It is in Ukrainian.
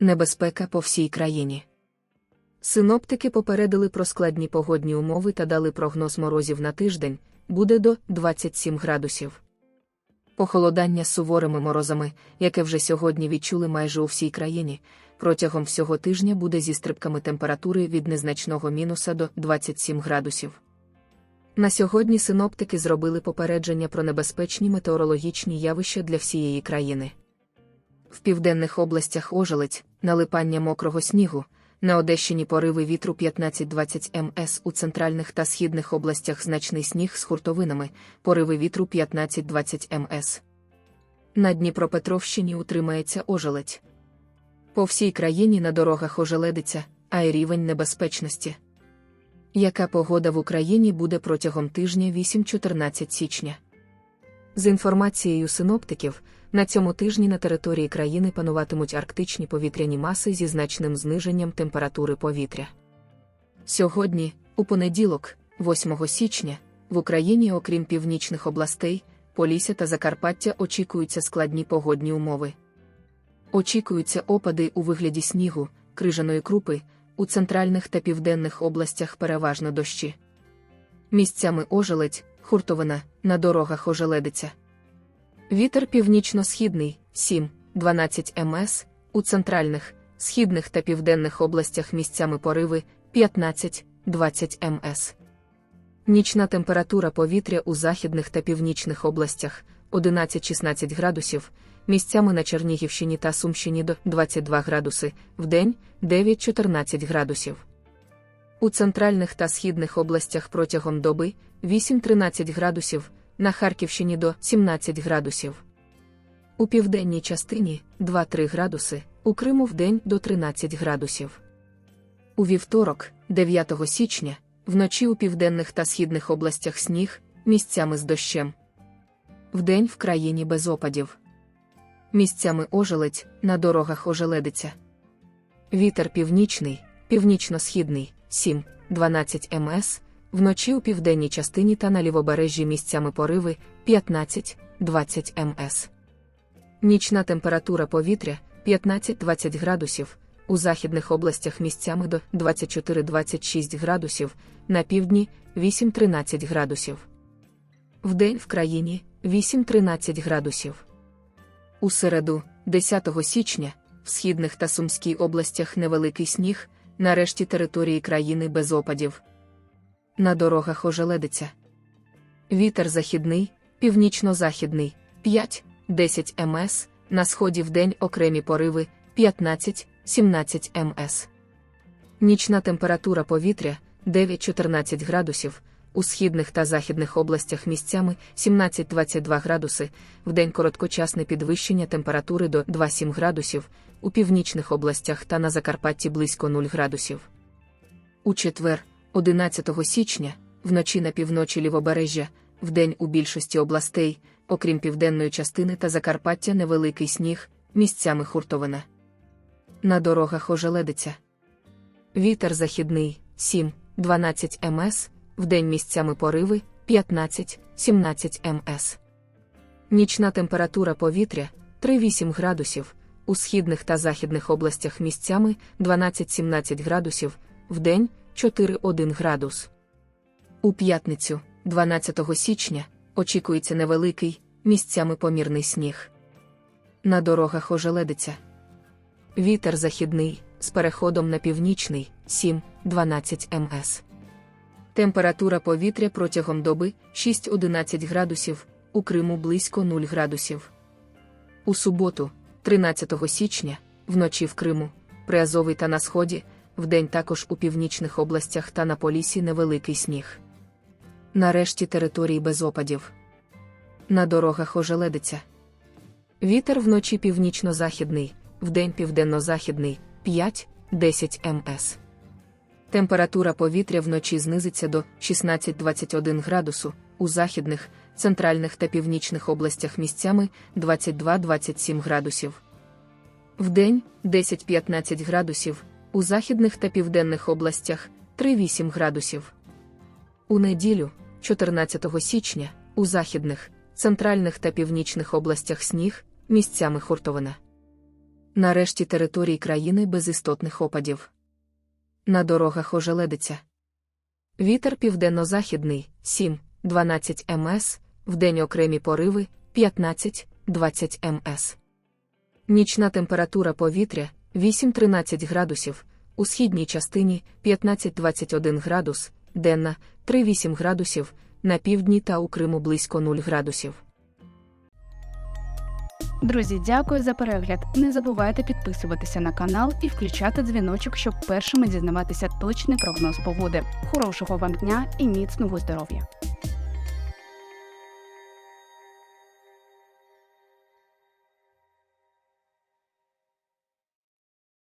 Небезпека по всій країні. Синоптики попередили про складні погодні умови та дали прогноз морозів на тиждень буде до 27 градусів. Похолодання з суворими морозами, яке вже сьогодні відчули майже у всій країні, протягом всього тижня буде зі стрибками температури від незначного мінуса до 27 градусів. На сьогодні синоптики зробили попередження про небезпечні метеорологічні явища для всієї країни. В південних областях ожеледь, налипання мокрого снігу, на Одещині пориви вітру 15-20 МС у центральних та східних областях значний сніг з хуртовинами, пориви вітру 15-20 МС. На Дніпропетровщині утримається ожеледь. По всій країні на дорогах ожеледиться, а й рівень небезпечності. Яка погода в Україні буде протягом тижня 8-14 січня? З інформацією синоптиків, на цьому тижні на території країни пануватимуть арктичні повітряні маси зі значним зниженням температури повітря. Сьогодні, у понеділок, 8 січня, в Україні, окрім північних областей, Полісся та Закарпаття очікуються складні погодні умови. Очікуються опади у вигляді снігу, крижаної крупи, у центральних та південних областях переважно дощі. Місцями ожеледь, хуртовина, на дорогах ожеледиться. Вітер північно-східний 7-12 МС, у центральних, східних та південних областях місцями пориви 15-20 МС. Нічна температура повітря у західних та північних областях 11-16 градусів, місцями на Чернігівщині та Сумщині до 22 градуси, вдень 9-14 градусів. У центральних та східних областях протягом доби 8-13 градусів, на Харківщині до 17 градусів. У південній частині 2-3 градуси, у Криму вдень до 13 градусів. У вівторок, 9 січня, вночі у південних та східних областях сніг, місцями з дощем. Вдень в країні без опадів. Місцями ожеледь, на дорогах ожеледиться. Вітер північний, північно-східний 7-12 МС, вночі у південній частині та на лівобережжі місцями пориви 15-20 МС. Нічна температура повітря 15-20 градусів, у західних областях місцями до 24-26 градусів, на півдні 8-13 градусів. Вдень в країні 8-13 градусів. У середу, 10 січня, в східних та Сумській областях невеликий сніг, нарешті території країни без опадів. На дорогах ожеледиться. Вітер західний, північно-західний 5-10 МС, на сході вдень окремі пориви 15-17 МС. Нічна температура повітря 9-14 градусів, у східних та західних областях місцями 17-22 градуси, вдень короткочасне підвищення температури до 2-7 градусів, у північних областях та на Закарпатті близько 0 градусів. У четвер, 11 січня, вночі на півночі лівобережжя, вдень у більшості областей, окрім південної частини та Закарпаття невеликий сніг, місцями хуртовина. На дорогах ожеледиться. Вітер західний 7-12 МС, вдень місцями пориви 15-17 МС. Нічна температура повітря 3-8 градусів, у східних та західних областях місцями 12-17 градусів, вдень 4-1 градус. У п'ятницю, 12 січня, очікується невеликий, місцями помірний сніг. На дорогах ожеледиться. Вітер західний з переходом на північний 7-12 МС. Температура повітря протягом доби 6-11 градусів, у Криму близько 0 градусів. У суботу, 13 січня, вночі в Криму, Приазовий та на сході, вдень також у північних областях та на Полісі невеликий сніг. Нарешті території без опадів. На дорогах ожеледиться. Вітер вночі північно-західний, вдень південно-західний 5-10 МС. Температура повітря вночі знизиться до 16-21 градусу, у західних, центральних та північних областях місцями 22-27 градусів. Вдень 10-15 градусів, у західних та південних областях 3-8 градусів. У неділю, 14 січня, у західних, центральних та північних областях сніг, місцями хуртовина. Нарешті території країни без істотних опадів. На дорогах ожеледиться. Вітер південно-західний 7-12 МС, вдень окремі пориви 15-20 МС. Нічна температура повітря 8-13 градусів, у східній частині 15-21 градус, денна 3-8 градусів, на півдні та у Криму близько 0 градусів. Друзі, дякую за перегляд. Не забувайте підписуватися на канал і включати дзвіночок, щоб першими дізнаватися точний прогноз погоди. Хорошого вам дня і міцного здоров'я!